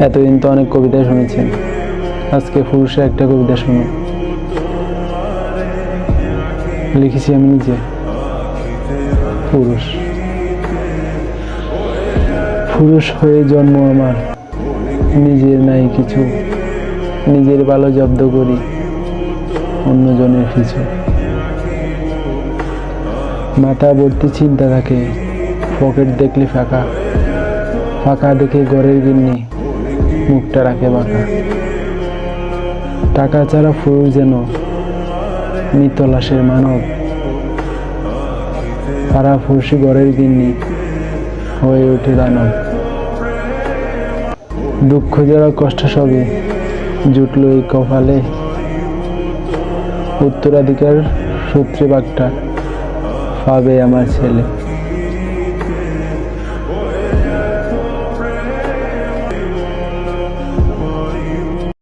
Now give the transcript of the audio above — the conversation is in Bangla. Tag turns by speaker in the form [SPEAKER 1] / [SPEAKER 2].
[SPEAKER 1] এতদিন তো অনেক কবিতা শুনেছেন আজকে পুরুষের একটা কবিতা শুনুন লিখেছি আমি নিজে। পুরুষ পুরুষ হয়ে জন্ম আমার। নিজের নাই কিছু। নিজের ভালো জব্দ করি। অন্যজনের কিছু। মাথা ভর্তি চিন্তা থাকে। পকেট দেখলে ফাঁকা। ফাঁকা দেখে ঘরের গিন্নি। মুখটা রাখে বাঁকা। টাকা ছাড়া ফুল যেন মৃত লাশের মানব। তারা ফুসি ঘরের গিন্নি হয়ে ওঠে দানব। দুঃখ যারা কষ্ট সবে জুটল এই কপালে। উত্তরাধিকার সূত্রে বাঘটা পাবে আমার ছেলে।